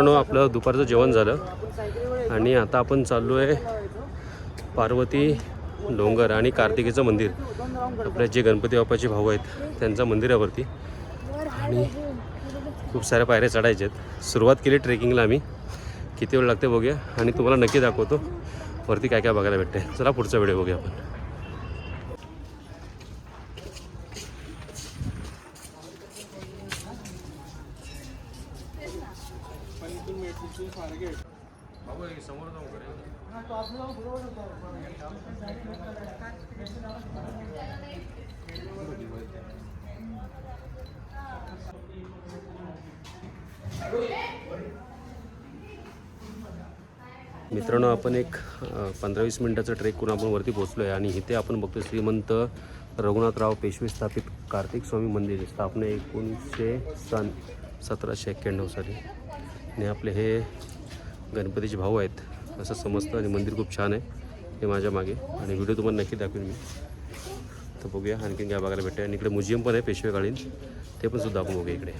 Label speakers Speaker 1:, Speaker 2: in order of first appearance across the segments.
Speaker 1: मित्रांनो आपलं दुपारचं जेवण झालं. आणि आता आपण चाललो आहे पार्वती डोंगर आणि कार्तिकेचं मंदिर. आपल्या जे गणपती बाप्पाचे भाऊ आहेत त्यांच्या मंदिरावरती. आणि खूप साऱ्या पायऱ्या चढायच्या आहेत. सुरुवात केली ट्रेकिंगला आम्ही. किती वेळ लागते बघूया. आणि तुम्हाला नक्की दाखवतो. वरती काय काय बघायला भेटते चला पुढचा व्हिडिओ बघूया आपण. मित्रांनो आपण एक पंधरा वीस मिनटाचा ट्रेक करून आपण वरती पोहोचलो आहे आणि इथे आपण बघतो श्रीमंत रघुनाथराव पेशवे स्थापित कार्तिक स्वामी मंदिर स्थापना एकोणीसशे सन सतराशे एक्क्याण्णव साली. आणि आपले हे गणपतीचे भाऊ आहेत. असं समजतं आणि मंदिर खूप छान आहे हे माझ्या मागे. आणि व्हिडिओ तुम्हाला नक्की दाखवेन मी. तर बघूया आणखीन काय बघायला भेटेल आणि इकडे म्युझियम पण आहे पेशवेकालीन. ते पण सुद्धा आपण बघूया इकडे.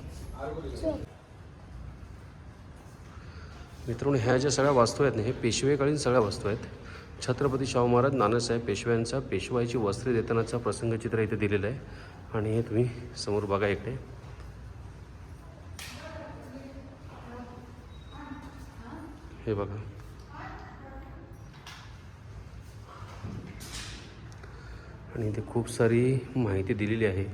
Speaker 1: मित्रांनो ह्या ज्या सगळ्या वास्तू आहेत ना हे पेशवेकालीन सगळ्या वस्तू आहेत. छत्रपती शाहू महाराज नानासाहेब पेशव्यांचा पेशवाईची वस्त्रे देतानाचा प्रसंगचित्र इथे दिलेलं आहे. आणि हे तुम्ही समोर बघा इकडे. हे बघा. आणि इथे खूप सारी माहिती दिलेली आहे.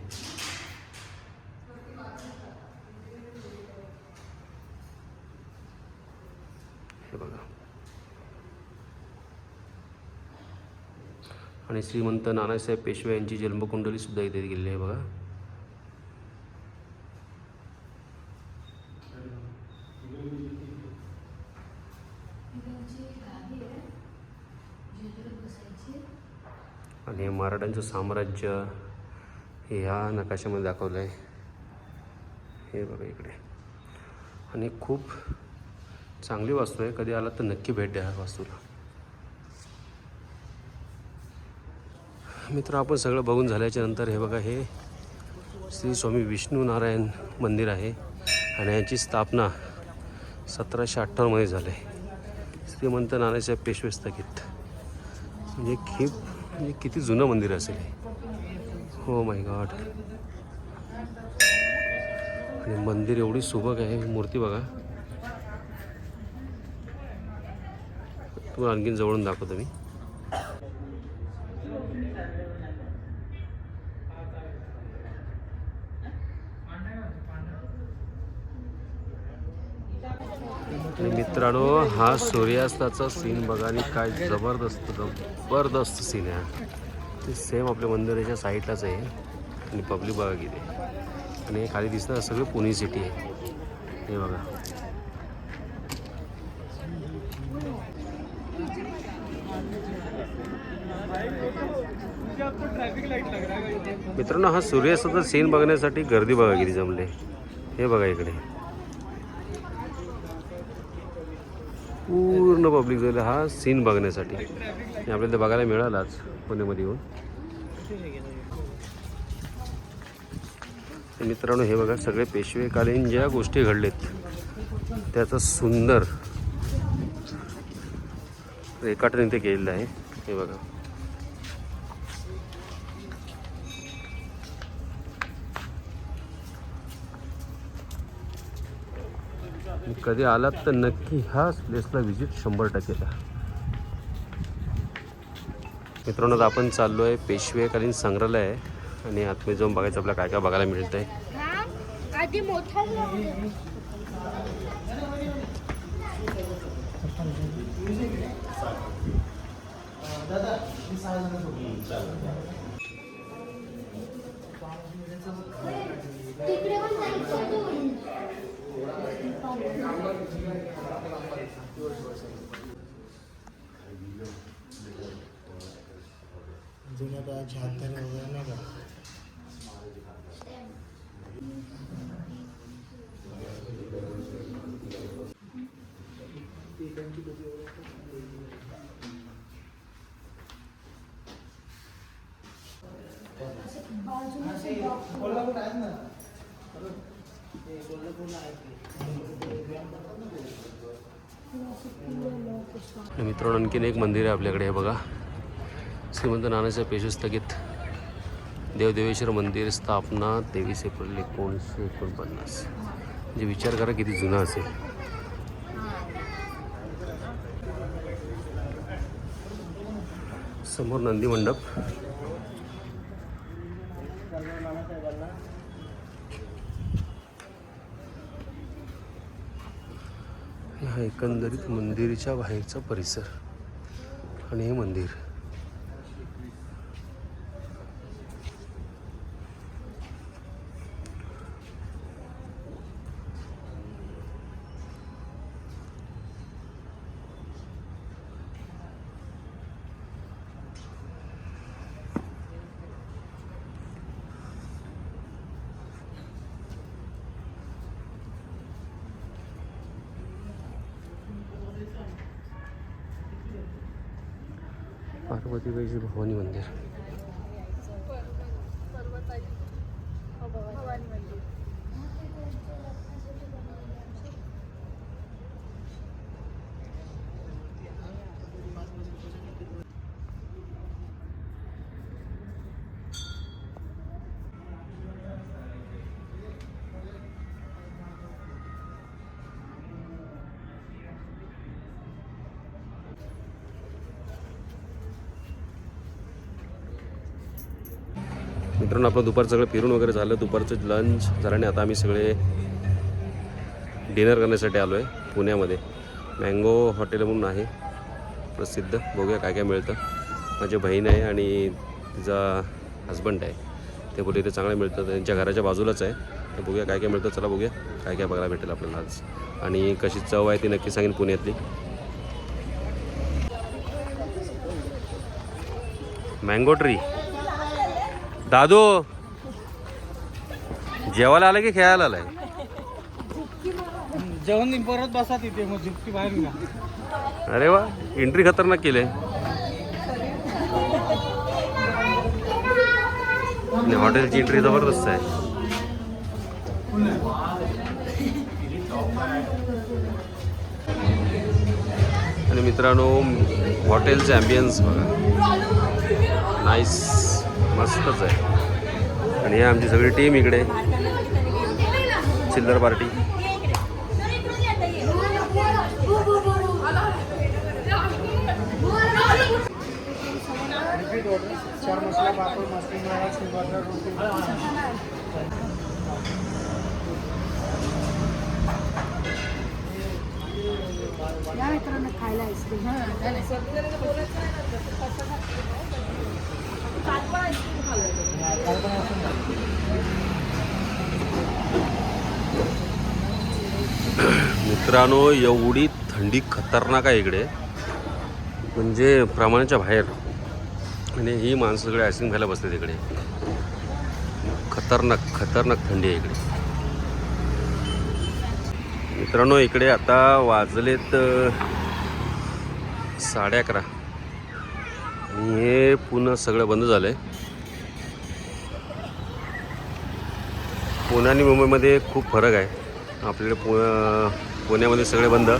Speaker 1: हे बघा. आणि श्रीमंत नानासाहेब पेशवे यांची जन्मकुंडलीसुद्धा इथे गेलेली आहे बघा. आणि हे मराठ्यांचं साम्राज्य हे ह्या नकाशामध्ये दाखवलं आहे हे बघा इकडे. आणि खूप चांगली वास्तू आहे. कधी आला तर नक्की भेट द्या वास्तूला. मित्र आपण सगळं बघून झाल्याच्यानंतर हे बघा हे श्री स्वामी विष्णू नारायण मंदिर आहे आणि याची स्थापना सतराशे अठ्ठावन्नमध्ये झाली. आहे श्रीमंत नानासाहेब पेशवे स्थगित म्हणजे खूप म्हणजे किती जुनं मंदिर असेल हो. माय गॉड आणि मंदिर एवढी सुबक आहे मूर्ती बघा. तुम्हाला आणखीन जवळून दाखवतो मी. आणि मित्रांनो हा सूर्यास्ताचा सीन बघा आणि काय जबरदस्त जबरदस्त सीन आहे. ते सेम आपल्या मंदिराच्या साईडलाच आहे. आणि पब्लिक बघा किती. आणि हे खाली दिसणार सगळं पुणे सिटी आहे. हे बघा. मित्रांनो हा सूर्यास्ताचा सीन बघण्यासाठी गर्दी बघा किती जमले. हे बघा इकडे. पूर्ण पब्लिक झालं हा सीन बघण्यासाठी. आपल्याला ते बघायला मिळालाच पुण्यामध्ये येऊन. मित्रांनो हे बघा सगळे पेशवेकालीन ज्या गोष्टी घडलेत त्याचं सुंदर रेखाटन इथे केलेलं आहे. हे बघा. कधी आलात तर नक्की ह्याच प्लेसला व्हिजिट शंभर टक्के द्या. मित्रांनो आपण चाललो आहे पेशवेकालीन संग्रहालय आहे आणि आतमध्ये जाऊन बघायचं आपल्याला काय काय बघायला मिळतं आहे
Speaker 2: हा आधी मोठा तिकडे पण जायचं अजून.
Speaker 3: जुन्या काळाची हातधारे वगैरे नाही का
Speaker 1: आणि मित्रांनो आणखीन एक मंदिर आहे आपल्याकडे हे बघा. श्रीमंत नानाच्या पेशस्थगित देवदेवेश्वर मंदिर स्थापना तेवीस एप्रिल एकोणीसशे एकोणपन्नास. म्हणजे विचार करा किती जुना असेल. समोर नंदी मंडप. हा एकंदरीत मंदिराच्या बाहेरचा परिसर आणि हे मंदिर. पार्वतीबाईचे भवानी मंदिर. मित्रांनो आपलं दुपार सगळं फिरून वगैरे झालं. दुपारचं लंच झालं आणि आता आम्ही सगळे डिनर करण्यासाठी आलो आहे पुण्यामध्ये. मँगो हॉटेल म्हणून आहे. प्रसिद्ध. बघूया काय काय मिळतं. माझी बहीण आहे आणि तिचा हजबंड आहे. ते बोलले इथे चांगलं मिळतं. त्यांच्या घराच्या बाजूलाच आहे. तर बघूया काय काय मिळतं. चला बघूया काय काय बघायला भेटेल आपल्याला आज. आणि कशी चव आहे ती नक्की सांगेन पुण्यातली. मँगो ट्री दादू जेवायला आलं की खेळायला आलाय?
Speaker 3: जेवण परत बसा तिथे मग झुपकी बाहेर निघा.
Speaker 1: अरे वा एंट्री खतरनाक केले. हॉटेलची एंट्री जबरदस्त आहे. आणि मित्रांनो हॉटेलचे ॲम्बियन्स बघा. नाईस मस्तच आहे. आणि हे आमची सगळी टीम इकडे. चिल्लर पार्टी
Speaker 2: या मित्रांनो खायला आईस्क्रीम
Speaker 1: मित्रांनो एवढी थंडी खतरनाक आहे इकडे. म्हणजे प्रमाणाच्या बाहेर. आणि ही माणसं सगळे आयसिंग व्हायला बसते तिकडे खतरनाक खतरनाक थंडी आहे इकडे. मित्रांनो इकडे आता वाजलेत साडे अकरा. आणि हे पुन्हा सगळं बंद झालं आहे पुणे आणि मुंबईमध्ये खूप फरक आहे. आपल्याकडे पु पुण्यामध्ये सगळे बंद.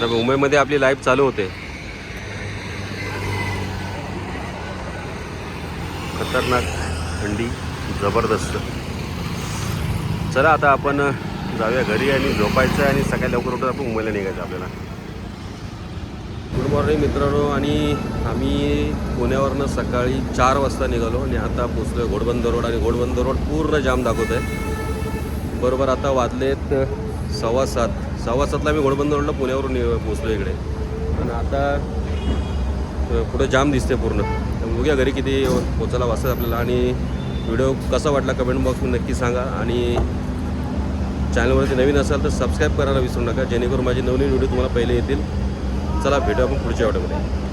Speaker 1: तर मुंबईमध्ये आपली लाईफ चालू होते. खतरनाक थंडी जबरदस्त. चला आता आपण जाऊया घरी आणि झोपायचं आहे आणि सकाळी लवकर उठून आपण मुंबईला निघायचं आपल्याला. गुड मॉर्निंग मित्रांनो आणि आम्ही पुण्यावरनं सकाळी चार वाजता निघालो आणि आता पोचलो आहे घोडबंदर रोड आणि घोडबंदर रोड पूर्ण जाम दाखवत आहे बरोबर आता वाजलेत सव्वा सात. सव्वा सातला मी घोडबंदरला पुण्यावरून पोचलो इकडे. आणि आता अ, पुढे जाम दिसते पूर्ण. बघूया घरी किती पोचायला वाजतात आपल्याला. आणि व्हिडिओ कसा वाटला कमेंट बॉक्समध्ये नक्की सांगा. आणि चॅनलवरती नवीन असाल तर सबस्क्राईब करायला विसरू नका. जेणेकरून माझे नवीन व्हिडिओ तुम्हाला पहिले येतील. चला भेटू आपण पुढच्या व्हिडिओमध्ये